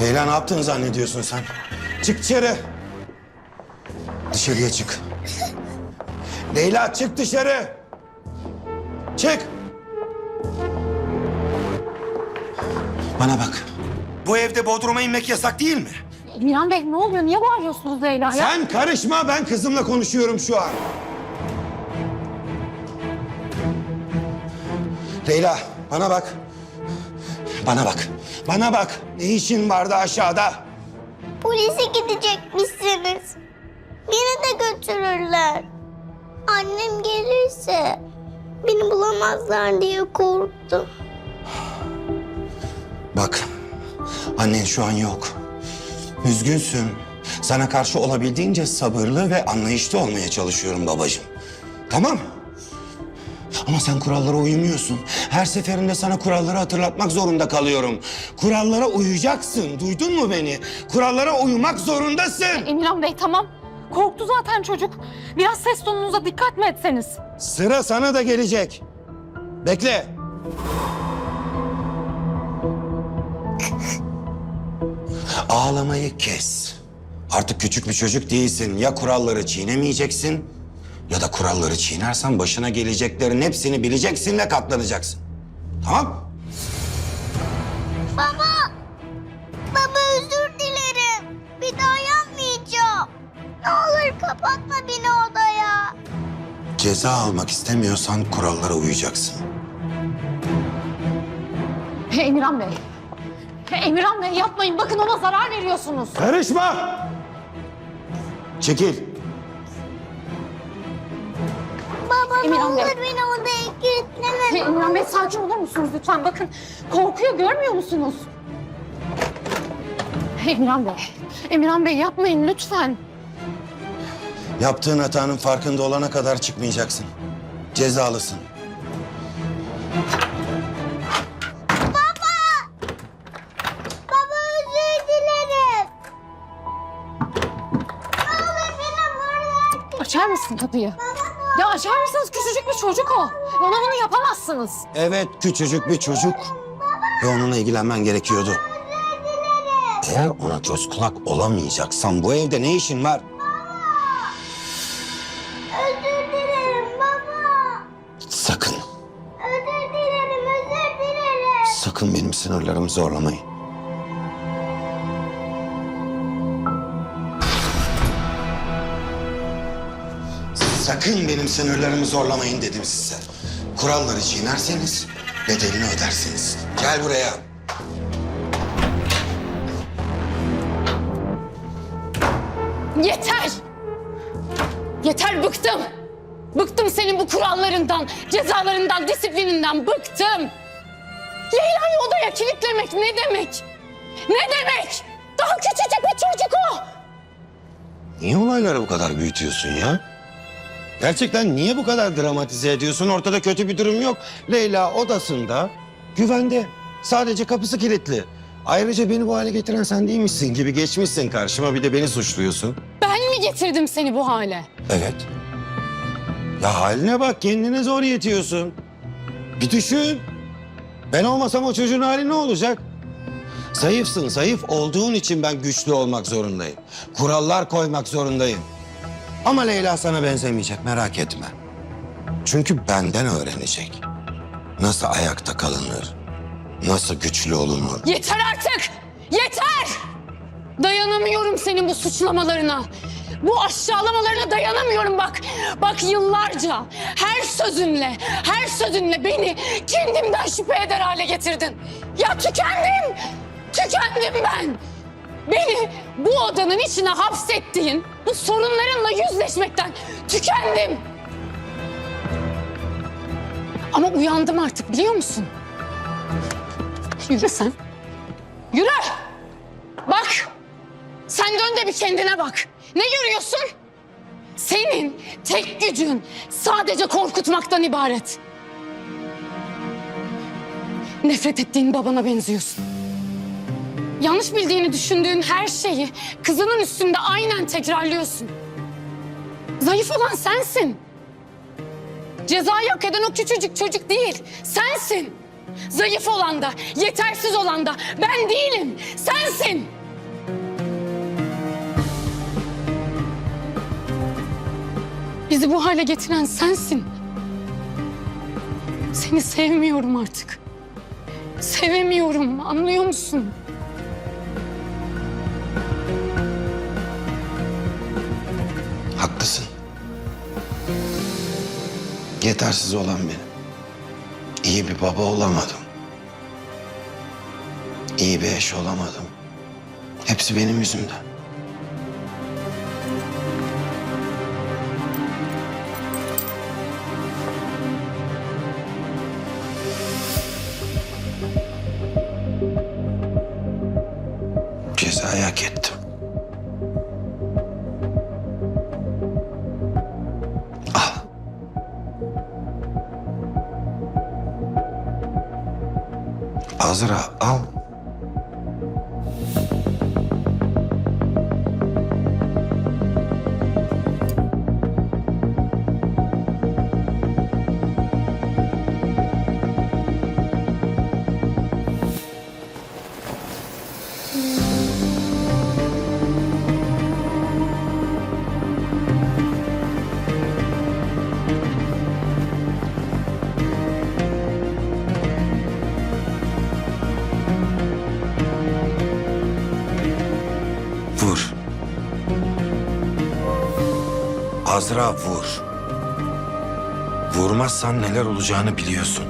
Leyla ne yaptığını zannediyorsun sen? Çık dışarı. Dışarıya çık. Leyla çık dışarı. Çık. Bana bak. Bu evde bodruma inmek yasak değil mi? Emirhan Bey ne oluyor? Niye bağırıyorsunuz Leyla'ya? Sen karışma ben kızımla konuşuyorum şu an. Leyla bana bak. Bana bak. Bana bak. Ne işin vardı aşağıda? Polise gidecekmişsiniz. Beni de götürürler. Annem gelirse beni bulamazlar diye korktum. Bak. Annen şu an yok. Üzgünsün. Sana karşı olabildiğince sabırlı ve anlayışlı olmaya çalışıyorum babacığım. Tamam Ama sen kurallara uymuyorsun. Her seferinde sana kuralları hatırlatmak zorunda kalıyorum. Kurallara uyacaksın. Duydun mu beni? Kurallara uymak zorundasın. Emirhan Bey tamam. Korktu zaten çocuk. Biraz ses tonunuza dikkat mi etseniz? Sıra sana da gelecek. Bekle. Ağlamayı kes. Artık küçük bir çocuk değilsin. Ya kuralları çiğnemeyeceksin ya da kuralları çiğnersen başına geleceklerin hepsini bileceksin ve katlanacaksın. Tamam? Baba! Baba özür dilerim. Bir daha yapmayacağım. Ne olur kapatma beni odaya. Ceza almak istemiyorsan kurallara uyacaksın. Emirhan Bey. Emirhan Bey yapmayın. Bakın ona zarar veriyorsunuz. Karışma! Çekil. Baba Emirhan Bey. olur beni odaya kilitleme. Emirhan Bey sakin olur musunuz lütfen? Bakın korkuyor görmüyor musunuz? Emirhan Bey. Emirhan Bey yapmayın lütfen. Yaptığın hatanın farkında olana kadar çıkmayacaksın. Cezalısın. Baba özür dilerim. Ne olur beni bırak. Açar mısın kapıyı? Ya açar mısınız? Küçücük bir çocuk o. Ona bunu yapamazsınız. Evet küçücük bir çocuk. Ve onunla ilgilenmen gerekiyordu. Eğer ona göz kulak olamayacaksan bu evde ne işin var? Özür dilerim baba. Sakın, Özür dilerim, özür dilerim. sakın benim sınırlarımı zorlamayın. Sakın benim sınırlarımı zorlamayın dedim size. Kuralları çiğnerseniz bedelini ödersiniz. Gel buraya. Yeter! Yeter bıktım. Bıktım senin bu kurallarından, cezalarından, disiplininden bıktım. Leyla'yı odaya kilitlemek ne demek? Ne demek? Daha küçücük bir çocuk o. Niye olayları bu kadar büyütüyorsun ya? Gerçekten niye bu kadar dramatize ediyorsun? Ortada kötü bir durum yok. Leyla odasında, güvende. Sadece kapısı kilitli. Ayrıca beni bu hale getiren sen değilmişsin gibi geçmişsin karşıma bir de beni suçluyorsun. Ben mi getirdim seni bu hale? Evet. Ya haline bak kendine zor yetiyorsun. Bir düşün. Ben olmasam o çocuğun hali ne olacak? Zayıfsın, zayıf olduğun için ben güçlü olmak zorundayım. Kurallar koymak zorundayım. Ama Leyla sana benzemeyecek merak etme. Çünkü benden öğrenecek. Nasıl ayakta kalınır, nasıl güçlü olunur. Yeter artık! Yeter! Dayanamıyorum senin bu suçlamalarına. Bu aşağılamalarına dayanamıyorum bak. Bak yıllarca her sözünle, her sözünle beni kendimden şüphe eder hale getirdin. Ya tükendim! Tükendim ben! Beni bu odanın içine hapsettiğin bu sorunlarınla yüzleşmekten tükendim. Ama uyandım artık biliyor musun? Yürü sen. Yürü! Bak! Sen dön de bir kendine bak. Ne görüyorsun? Senin tek gücün sadece korkutmaktan ibaret. Nefret ettiğin babana benziyorsun. Yanlış bildiğini düşündüğün her şeyi kızının üstünde aynen tekrarlıyorsun. Zayıf olan sensin. Cezayı hak eden o küçücük çocuk değil, sensin. Zayıf olan da, yetersiz olan da ben değilim. Sensin. Bizi bu hale getiren sensin. Seni sevmiyorum artık. Sevemiyorum, anlıyor musun? Yetersiz olan benim. İyi bir baba olamadım. İyi bir eş olamadım. Hepsi benim yüzümden. Cezayı hak ettim. Azra al. Azra vur. Vurmazsan neler olacağını biliyorsun.